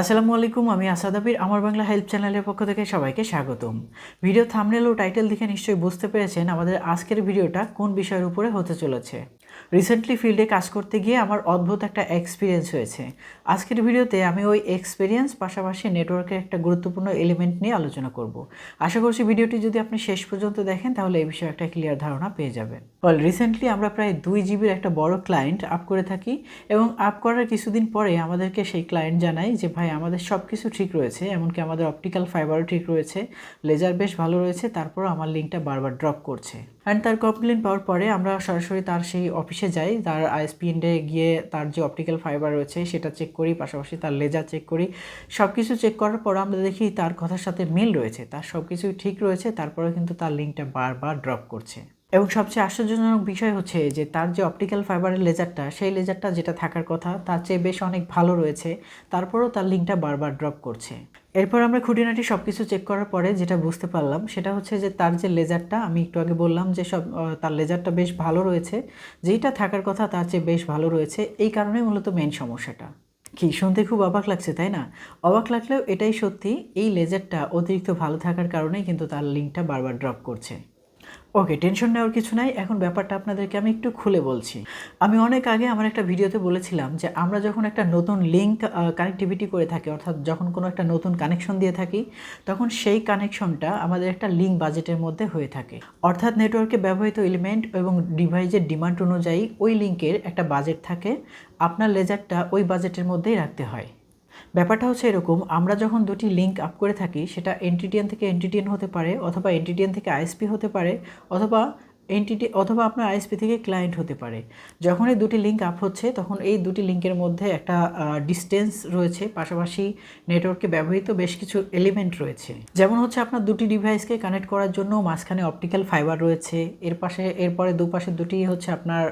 আসসালামু আলাইকুম, আমি আসাদাবির আমার বাংলা হেল্প চ্যানেলের পক্ষ থেকে সবাইকে স্বাগতম। ভিডিও থামনেল ও টাইটেল দেখে নিশ্চয়ই বুঝতে পেরেছেন আমাদের আজকের ভিডিওটা কোন বিষয়ের উপরে হতে চলেছে। রিসেন্টলি ফিল্ডে কাজ করতে গিয়ে আমার অদ্ভুত একটা এক্সপিরিয়েন্স হয়েছে। আজকের ভিডিওতে আমি ওই এক্সপিরিয়েন্স পাশাপাশি নেটওয়ার্কের একটা গুরুত্বপূর্ণ এলিমেন্ট নিয়ে আলোচনা করব। আশা করছি ভিডিওটি যদি আপনি শেষ পর্যন্ত দেখেন, তাহলে এই বিষয়ে একটা ক্লিয়ার ধারণা পেয়ে যাবেন। ওয়েল রিসেন্টলি আমরা প্রায় দুই জিবির একটা বড় ক্লায়েন্ট আপ করে থাকি এবং আপ করার কিছুদিন পরে আমাদেরকে সেই ক্লায়েন্ট জানায় যে, ভাই, আমাদের সব কিছু ঠিক রয়েছে, এমনকি আমাদের অপটিক্যাল ফাইবারও ঠিক রয়েছে লেজার বেশ ভালো রয়েছে তারপর আমার লিঙ্কটা বারবার ড্রপ করছে। অ্যান্ড তার কমপ্লেন পাওয়ার পরে আমরা সরাসরি তার সেই অফিসে যাই। তার আইএসপি ইন্ডে গিয়ে তার যে অপটিক্যাল ফাইবার রয়েছে, সেটা চেক করি, পাশাপাশি তার লেজার চেক করি। সব কিছু চেক করার পর আমরা দেখি তার কথার সাথে মিল রয়েছে। তার সব কিছুই ঠিক রয়েছে তারপরে কিন্তু তার লিঙ্কটা বারবার ড্রপ করছে। এবং সবচেয়ে আশ্চর্যজনক বিষয় হচ্ছে যে তার যে অপটিক্যাল ফাইবারের লেজারটা সেই লেজারটা যেটা থাকার কথা, তার চেয়ে বেশ অনেক ভালো রয়েছে। তারপরেও তার লিঙ্কটা বারবার ড্রপ করছে। এরপর আমরা খুঁটিনাটি সব কিছু চেক করার পরে যেটা বুঝতে পারলাম, সেটা হচ্ছে যে তার যে লেজারটা, আমি একটু আগে বললাম যে সব তার লেজারটা বেশ ভালো রয়েছে। যেইটা থাকার কথা তার চেয়ে বেশ ভালো রয়েছে। এই কারণেই মূলত মেন সমস্যাটা। কি, শুনতে খুব অবাক লাগছে, তাই না? অবাক লাগলেও এটাই সত্যি, এই লেজারটা অতিরিক্ত ভালো থাকার কারণেই কিন্তু তার লিঙ্কটা বারবার ড্রপ করছে। ওকে টেনশন নেওয়ার কিছু নাই। এখন ব্যাপারটা আপনাদেরকে আমি একটু খুলে বলছি। আমি অনেক আগে আমার একটা ভিডিওতে বলেছিলাম যে, আমরা যখন একটা নতুন লিঙ্ক কানেক্টিভিটি করে থাকি, অর্থাৎ যখন কোনো একটা নতুন কানেকশন দিয়ে থাকি, তখন সেই কানেকশনটা আমাদের একটা লিঙ্ক বাজেটের মধ্যে হয়ে থাকে। অর্থাৎ নেটওয়ার্কে ব্যবহৃত এলিমেন্ট এবং ডিভাইসের ডিমান্ড অনুযায়ী ওই লিঙ্কের একটা বাজেট থাকে। আপনার লেজারটা ওই বাজেটের মধ্যেই রাখতে হয়। ব্যাপারটা হচ্ছে এরকম, আমরা যখন দুটি লিঙ্ক আপ করে থাকি, সেটা এনটিটিএন থেকে এনটিটিএন হতে পারে, অথবা এনটিটিএন থেকে আইএসপি হতে পারে, অথবা এনটিটি অথবা আপনার আইএসপি থেকে ক্লায়েন্ট হতে পারে। যখন এই দুটি লিঙ্ক আপ হচ্ছে, তখন এই দুটি লিঙ্কের মধ্যে একটা ডিস্টেন্স রয়েছে। পাশাপাশি নেটওয়ার্কে ব্যবহৃত বেশ কিছু এলিমেন্ট রয়েছে। যেমন হচ্ছে আপনার দুটি ডিভাইসকে কানেক্ট করার জন্য মাঝখানে অপটিক্যাল ফাইবার রয়েছে। এর পাশে এরপরে দুপাশে দুটি হচ্ছে আপনার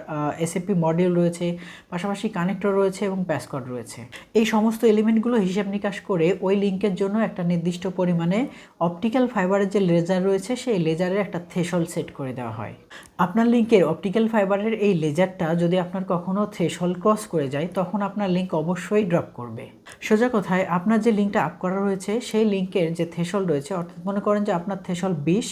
এসএপি মডিউল রয়েছে। পাশাপাশি কানেক্টর রয়েছে এবং প্যাসকড রয়েছে। এই সমস্ত এলিমেন্টগুলো হিসাব নিকাশ করে ওই লিঙ্কের জন্য একটা নির্দিষ্ট পরিমাণে অপটিক্যাল ফাইবারের যে লেজার রয়েছে, সেই লেজারের একটা থ্রেশল সেট করে দেওয়া হয়। আপনার লিঙ্কের অপটিক্যাল ফাইবারের এই লেজারটা যদি আপনার কখনো থ্রেশল ক্রস করে যায়, তখন আপনার লিঙ্ক অবশ্যই ড্রপ করবে। সোজা কথায়, আপনার যে লিঙ্কটা আপ করা রয়েছে, সেই লিঙ্কের যে থ্রেশল রয়েছে, অর্থাৎ মনে করেন যে আপনার থ্রেশল বিশ,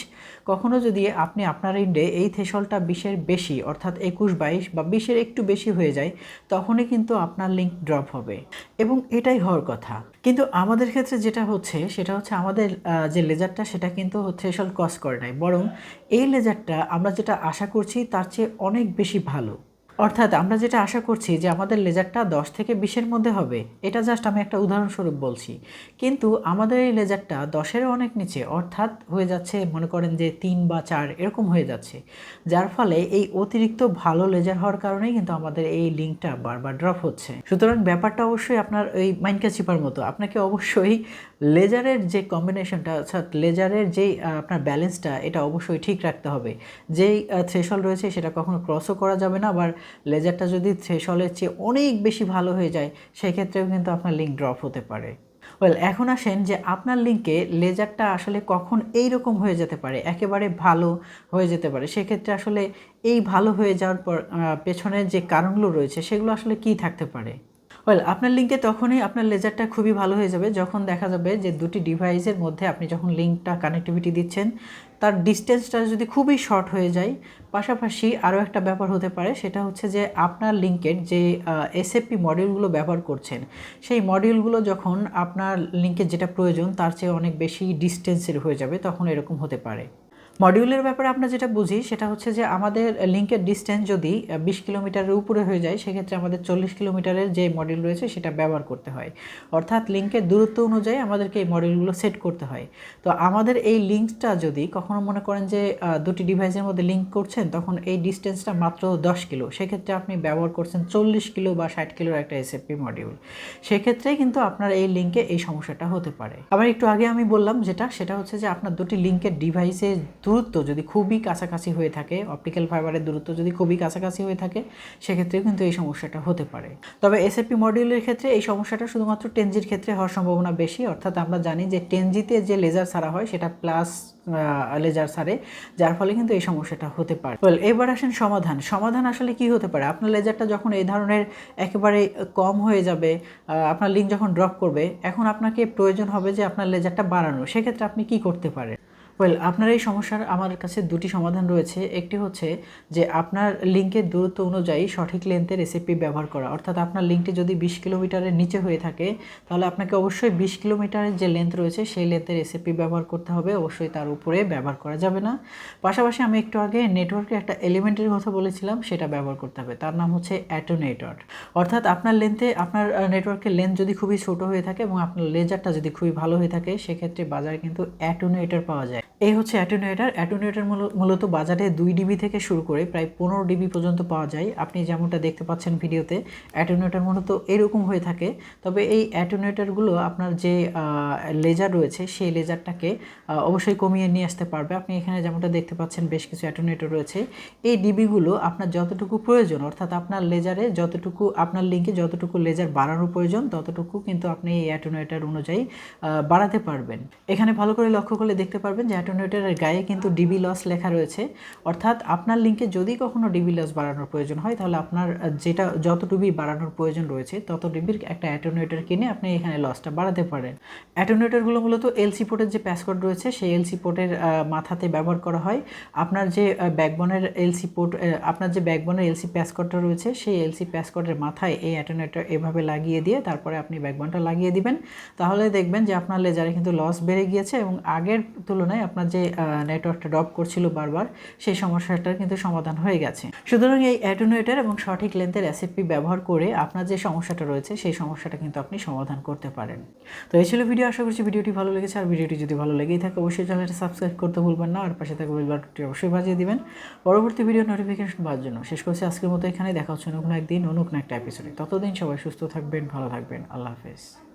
কখনো যদি আপনি আপনার ইন্ডে এই থ্রেশলটা বিশের বেশি, অর্থাৎ একুশ, বাইশ বা বিশের একটু বেশি হয়ে যায়, তখনই কিন্তু আপনার লিঙ্ক ড্রপ হবে। এবং এটাই হওয়ার কথা। কিন্তু আমাদের ক্ষেত্রে যেটা হচ্ছে, সেটা হচ্ছে আমাদের যে লেজারটা সেটা কিন্তু থ্রেশল ক্রস করে নাই। বরং এই লেজারটা আমরা যেটা আশা করছি তার চেয়ে অনেক বেশি ভালো। অর্থাৎ আমরা যেটা আশা করছি যে আমাদের লেজারটা দশ থেকে বিশের মধ্যে হবে, এটা জাস্ট আমি একটা উদাহরণস্বরূপ বলছি। কিন্তু আমাদের এই লেজারটা দশেরও অনেক নিচে, অর্থাৎ হয়ে যাচ্ছে, মনে করেন যে তিন বা চার, এরকম হয়ে যাচ্ছে। যার ফলে এই অতিরিক্ত ভালো লেজার হওয়ার কারণেই কিন্তু আমাদের এই লিঙ্কটা বারবার ড্রপ হচ্ছে। সুতরাং ব্যাপারটা অবশ্যই আপনার এই মাইন্ডকা চিপার মতো। আপনাকে অবশ্যই লেজারের যে কম্বিনেশনটা অর্থাৎ লেজারের যেই আপনার ব্যালেন্সটা এটা অবশ্যই ঠিক রাখতে হবে। যেই থ্রেশল রয়েছে, সেটা কখনো ক্রসও করা যাবে না, আবার লেজারটা যদি থ্রেশলের চেয়ে অনেক বেশি ভালো হয়ে যায়, সেক্ষেত্রেও কিন্তু আপনার লিঙ্ক ড্রপ হতে পারে। ওয়েল এখন আসেন যে আপনার লিঙ্কে লেজারটা আসলে কখন এই রকম হয়ে যেতে পারে, একেবারে ভালো হয়ে যেতে পারে। সেক্ষেত্রে আসলে এই ভালো হয়ে যাওয়ার পর পেছনের যে কারণগুলো রয়েছে, সেগুলো আসলে কি থাকতে পারে? ওয়েল আপনার লিঙ্কে তখনই আপনার লেজারটা খুবই ভালো হয়ে যাবে যখন দেখা যাবে যে দুটি ডিভাইসের মধ্যে আপনি যখন লিঙ্কটা কানেক্টিভিটি দিচ্ছেন, তার ডিস্টেন্সটা যদি খুবই শর্ট হয়ে যায়, পাশাপাশি আরও একটা ব্যাপার হতে পারে, সেটা হচ্ছে যে আপনার লিঙ্কের যে এসএপি মডিউলগুলো ব্যবহার করছেন, সেই মডিউলগুলো যখন আপনার লিঙ্কের যেটা প্রয়োজন, তার চেয়ে অনেক বেশি ডিস্টেন্সের হয়ে যাবে, তখন এরকম হতে পারে। মডিউলের ব্যাপারে আমরা যেটা বুঝি সেটা হচ্ছে যে আমাদের লিঙ্কের ডিস্টেন্স যদি বিশ কিলোমিটারের উপরে হয়ে যায়, সেক্ষেত্রে আমাদের চল্লিশ কিলোমিটারের যে মডিউল রয়েছে সেটা ব্যবহার করতে হয়। অর্থাৎ লিঙ্কের দূরত্ব অনুযায়ী আমাদেরকে এই মডিউলগুলো সেট করতে হয়। তো আমাদের এই লিঙ্কটা যদি কখনো মনে করেন যে দুটি ডিভাইসের মধ্যে লিঙ্ক করছেন, তখন এই ডিস্টেন্সটা মাত্র দশ কিলো। সেক্ষেত্রে আপনি ব্যবহার করছেন চল্লিশ কিলো বা ষাট কিলোর একটা এসএপি মডিউল। সেক্ষেত্রে কিন্তু আপনার এই লিঙ্কে এই সমস্যাটা হতে পারে। আবার একটু আগে আমি বললাম যেটা, সেটা হচ্ছে যে আপনার দুটি লিঙ্কের ডিভাইসের দূরত্ব যদি খুবই কাছাকাছি হয়ে থাকে অপটিক্যাল ফাইবারের দূরত্ব যদি খুবই কাছাকাছি হয়ে থাকে সেক্ষেত্রে কিন্তু এই সমস্যাটা হতে পারে। তবে এসএপি মডিউলের ক্ষেত্রে এই সমস্যাটা শুধুমাত্র টেনজির ক্ষেত্রে হওয়ার সম্ভাবনা বেশি, অর্থাৎ আমরা জানি যে টেনজিতে যে লেজার ছাড়া হয়, সেটা প্লাস লেজার সারে যার ফলে কিন্তু এই সমস্যাটা হতে পারে। ওয়েল এবার আসেন সমাধান। সমাধান আসলে কি হতে পারে? আপনার লেজারটা যখন এই ধরনের একেবারে কম হয়ে যাবে আপনার লিঙ্ক যখন ড্রপ করবে, এখন আপনাকে প্রয়োজন হবে যে আপনার লেজারটা বাড়ানো। সেক্ষেত্রে আপনি কি করতে পারেন? ওয়েল আপনার এই সমস্যার আমার কাছে দুটি সমাধান রয়েছে। একটি হচ্ছে যে আপনার লিঙ্কের দূরত্ব অনুযায়ী সঠিক লেন্থের রেসিপি ব্যবহার করা। অর্থাৎ আপনার লিঙ্কটি যদি বিশ কিলোমিটারের নিচে হয়ে থাকে, তাহলে আপনাকে অবশ্যই বিশ কিলোমিটারের যে লেন্থ রয়েছে, সেই লেন্থের রেসিপি ব্যবহার করতে হবে। অবশ্যই তার উপরে ব্যবহার করা যাবে না। পাশাপাশি আমি একটু আগে নেটওয়ার্কের একটা এলিমেন্টের কথা বলেছিলাম, সেটা ব্যবহার করতে হবে। তার নাম হচ্ছে অ্যাটোনেটর অর্থাৎ আপনার লেন্থে আপনার নেটওয়ার্কের লেন্থ যদি খুবই ছোট হয়ে থাকে এবং আপনার লেজারটা যদি খুবই ভালো হয়ে থাকে, সেক্ষেত্রে বাজারে কিন্তু অ্যাটোনেটর পাওয়া যায়। এই হচ্ছে অ্যাটোনেটর অ্যাটোনেটর মূলত বাজারে দুই ডিবি থেকে শুরু করে প্রায় পনেরো ডিবি পর্যন্ত পাওয়া যায়। আপনি যেমনটা দেখতে পাচ্ছেন ভিডিওতে অ্যাটোনেটর মূলত এরকম হয়ে থাকে। তবে এই অ্যাটোনেটরগুলো আপনার যে লেজার রয়েছে, সেই লেজারটাকে অবশ্যই কমিয়ে নিয়ে আসতে পারবে। আপনি এখানে যেমনটা দেখতে পাচ্ছেন, বেশ কিছু অ্যাটোনেটর রয়েছে। এই ডিবিগুলো আপনার যতটুকু প্রয়োজন, অর্থাৎ আপনার লেজারে যতটুকু, আপনার লিঙ্কে যতটুকু লেজার বাড়ানোর প্রয়োজন, ততটুকু কিন্তু আপনি এই অ্যাটোনেটর অনুযায়ী বাড়াতে পারবেন। এখানে ভালো করে লক্ষ্য করলে দেখতে পারবেন যে অ্যাটোনেটরের গায়ে কিন্তু ডিবি লস লেখা রয়েছে। অর্থাৎ আপনার লিঙ্কে যদি কখনো ডিবি লস বাড়ানোর প্রয়োজন হয়, তাহলে আপনার যেটা যত বাড়ানোর প্রয়োজন রয়েছে, তত ডিবির একটা অ্যাটোনেটর কিনে আপনি এখানে লসটা বাড়াতে পারেন। অ্যাটোনেটরগুলো মূলত এলসি পোর্টের যে প্যাসকোড রয়েছে, সেই এলসি পোর্টের মাথাতে ব্যবহার করা হয়। আপনার যে ব্যাকবনের এলসি পোর্ট আপনার যে ব্যাকবনের এলসি প্যাসকোডটা রয়েছে, সেই এলসি প্যাসকোডের মাথায় এই অ্যাটোনেটর এভাবে লাগিয়ে দিয়ে তারপরে আপনি ব্যাকবনটা লাগিয়ে দিবেন। তাহলে দেখবেন যে আপনার লেজারে কিন্তু লস বেড়ে গিয়েছে এবং আগের তুলনায় আপনার যে নেটওয়ার্কটা ড্রপ করছিল বারবার, সেই সমস্যাটার কিন্তু সমাধান হয়ে গেছে। সুতরাং এই অ্যাটোনেটর এবং সঠিক লেন্থের অ্যাসিপি ব্যবহার করে আপনার যে সমস্যাটা রয়েছে, সেই সমস্যাটা কিন্তু আপনি সমাধান করতে পারেন। তো এই ছিল ভিডিও, আশা করছি ভিডিওটি ভালো লেগেছে। আর ভিডিওটি যদি ভালো লেগেই থাকে, অবশ্যই চ্যানেলটা সাবস্ক্রাইব করতে ভুলবেন না। আর পাশে থাকা বেল বাটনটি অবশ্যই বাজিয়ে দিবেন। পরবর্তী ভিডিও নোটিফিকেশন পাওয়ার জন্য। শেষ করছি আজকের মতো এখানে দেখা হচ্ছে কোনো একদিন কোনো একটা এপিসোডে ততদিন সবাই সুস্থ থাকবেন, ভালো থাকবেন। আল্লাহ হাফেজ।